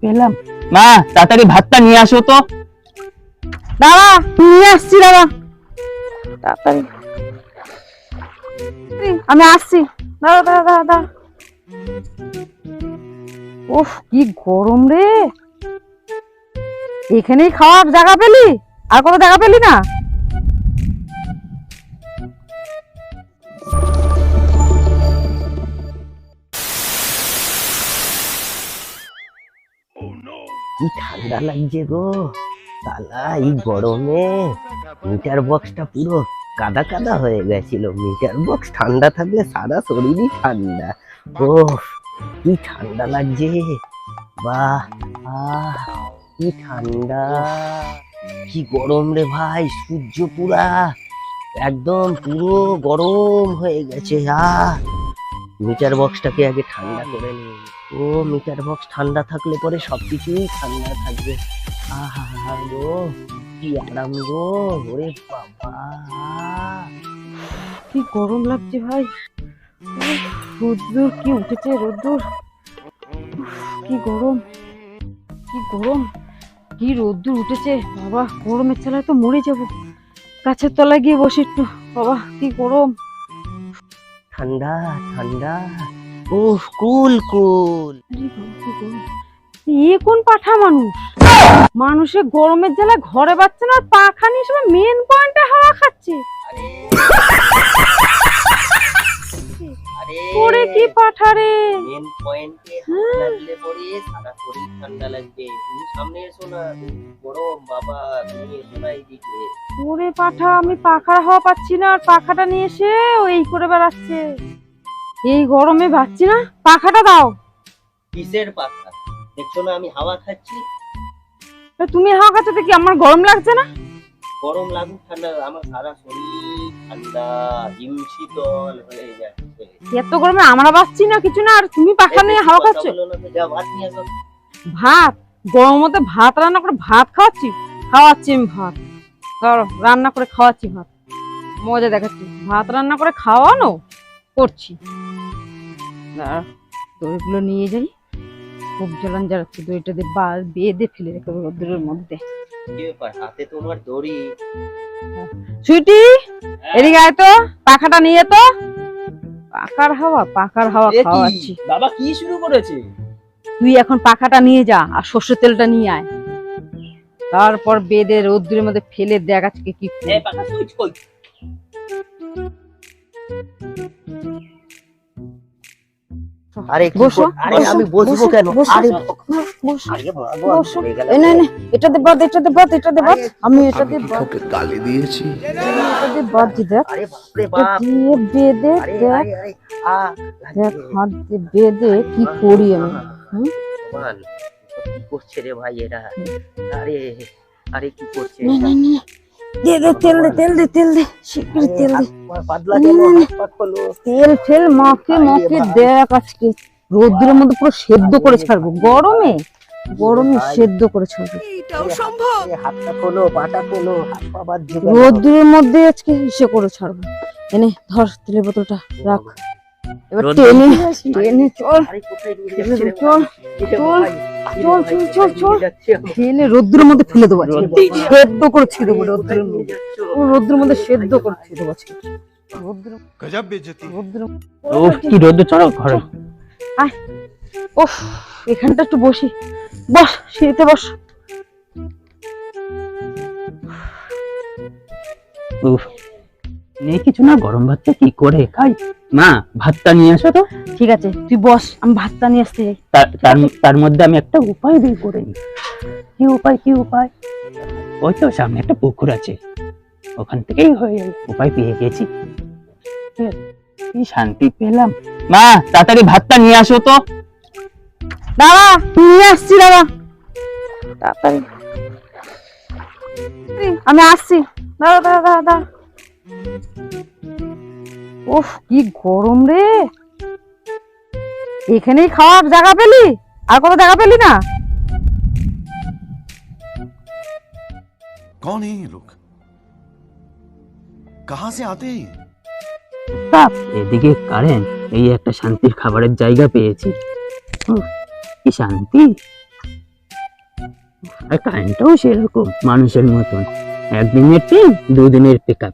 পেলাম। মা তাড়াতাড়ি ভাতটা নিয়ে আসো তো। দাদা নিয়ে আসছি দাদা তাড়াতাড়ি। আমি আসছি। দাদা দাদা দাদা উফ কি গরম রে। এখানেই খাওয়ার জায়গা পেলি? আর কোনো জায়গা পেলি না? কি ঠান্ডা লাগছে গো? তালা, এই গরমে মিটার বক্সটা পুরো কাদা কাদা হয়ে গেছিল। মিটার বক্স ঠান্ডা থাকলে সারা শরীরই ঠান্ডা। ও কি ঠান্ডা লাগছে। বাহ, আহ, কি ঠান্ডা। কি গরম রে ভাই, সূর্য পুরা। একদম পুরো গরম হয়ে গেছে, আহ। মিটার বক্সটাকে আগে ঠান্ডা করে নিই ও, মিটার বক্স ঠান্ডা থাকলে পরে সব কিছুই ঠান্ডা থাকবে। আহা গো, কি আরাম গো, ওরে বাবা। কি গরম লাগছে ভাই। রোদ্দুর কি উঠেছে রোদ্দুর কি গরম কি গরম, কি রোদ্দুর উঠেছে। বাবা, গরমের চালায় তো মরে যাব। গাছের তলায় গিয়ে বসে একটু। বাবা, কি গরম। ঠান্ডা ঠান্ডা। উফ কুল কুল। এ কোন পাঠা মানুষ? মানুষের গরমের জ্বালা ঘরে বাচ্চা না পাখা নিয়ে সবাই মেন পয়েন্টে হাওয়া খাচ্ছে। পরে কি পাঠা রে? মেন পয়েন্টে। লাগলে পরে সারা শরীর ঠান্ডা লাগবে। তুমি সামনে এসো না গরম বাবা তুমি এসো না এইদিকে। ওরে পাঠা আমি পাখার হাওয়া পাচ্ছি না আর পাখাটা নিয়ে এসে ওই করে বেড়াচ্ছে। এই গরমে পাচ্ছি না পাখাটা দাও। কিসের পাখা? দেখছ না আমি হাওয়া খাচ্ছি? তা তুমি হাওয়া খাচ্ছ তো কি আমার গরম লাগছে না? গরম লাগুক ঠান্ডা আমার সারা শরীর ঠান্ডা হিম শীতল হয়ে যাচ্ছে। এত গরমে আমরা বাঁচছি না কিছু না আর তুমি পাখা নিয়ে হাওয়া খাচ্ছ? বলো না তো, ভাত আসো। ভাত? গরম মধ্যে ভাত রান্না করে ভাত খাওয়াচ্ছি? খাওয়াচ্ছি আমি ভাত। ধরো রান্না করে খাওয়াচ্ছি ভাত। মজা দেখাচ্ছি। ভাত রান্না করে খাওয়ানো করছি। দাঁড়াও, দইগুলো নিয়ে যাই। খুব জ্বলান জ্বালাচ্ছে দইটা দিয়ে বা বেঁধে ফেলে রেখে দেবো রোদ্দুরের মধ্যে। হাতে তোমার দড়ি। সুইটি এদিকে আয় তো পাখাটা নিয়ে তো। পাখার হাওয়া পাখার হাওয়া? খাওয়াচ্ছি। বাবা কি শুরু করেছে? তুই এখন পাখাটা নিয়ে যা আর সর্ষের তেলটা নিয়ে আয়। তারপর বেদে রোদ্দুরের মধ্যে ফেলে দেখ আজকে কি আরে কি বসো, আরে আমি বসবো কেন? আরে বসো, নে, নে, এটা দে বাদ এটা দে বাদ এটা দে বাদ। আমি এটা দিয়ে বাদ। তোকে গালি দিয়েছি? এটা দিয়ে বাদ দি দেখ। আরে বাপ। দিয়ে বেদে দেখ। আ দেখ হাত দিয়ে বেদে কি করি আমি হুম? ভগবান, কি করছে রে ভাই এরা? আরে আরে কি করছে? নে, নে। দে দে তেল দে তেল দে তেল দে শিগগিরি তেল দে। পাতলা কেন তেল ফেল মাকে মাকে দেখ আজকে রোদ্দুরের মধ্যে পুরো সেদ্ধ করে ছাড়বো। গরমে? গরমে সেদ্ধ করে ছাড়বো। আরে, হাতটা খোলো পাটা খোলো হাত পা বাঁধছে কেন? মধ্যে আজকে ইসে করে ছাড়বো। এনে ধর তেলের বোতলটা রাখ। এবার টেনে টেনে চল। চল, চল, চল রোদ্রের মধ্যে ফেলে দেবো সেদ্ধ করে ছেড়ে দেবো রোদ্রের মধ্যে রোদ্রের মধ্যে সেদ্ধ করে ছেড়ে দেবো আজকে। এখানটা একটু বসি। বস সিঁড়িতে বস। উফ। নেই কিছু না গরম ভাতটা কি করে খাই? মা ভাতটা নিয়ে আসো তো। ঠিক আছে তুই বস আমি ভাতটা নিয়ে আসতে যাই। তার- মধ্যে আমি একটা উপায় বের করে নিই। কি উপায় কি উপায়? ওই তো সামনে একটা পুকুর আছে। ওখান থেকেই হয়ে যাবে উপায় পেয়ে গেছি? কি শান্তি পেলাম। মা তাড়াতাড়ি ভাতটা নিয়ে আসো তো। দাদা নিয়ে আসছি দাদা। তাড়াতাড়ি। আমি আসছি। দাদা দাদা দাদা। দাদা উফ কি গরম রে এখানেই খাওয়ার জায়গা পেলি আর কোনো জায়গা পেলি না कौन है ये लोग कहां से आते हैं ये? তাপ এদিকে কারেন্ট এই একটা শান্তির খাবারের জায়গা পেয়েছি উফ, কি শান্তি আর কারেন্টটাও সেরকম মানুষের মতন একদিনের ট্রেন দুদিনের পিক আপ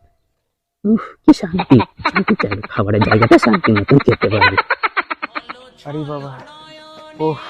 কি শান্তি। শান্তি চাইবে খাবারের জায়গাটা শান্তি মতন খেতে পারবে আরে বাবা ওহ।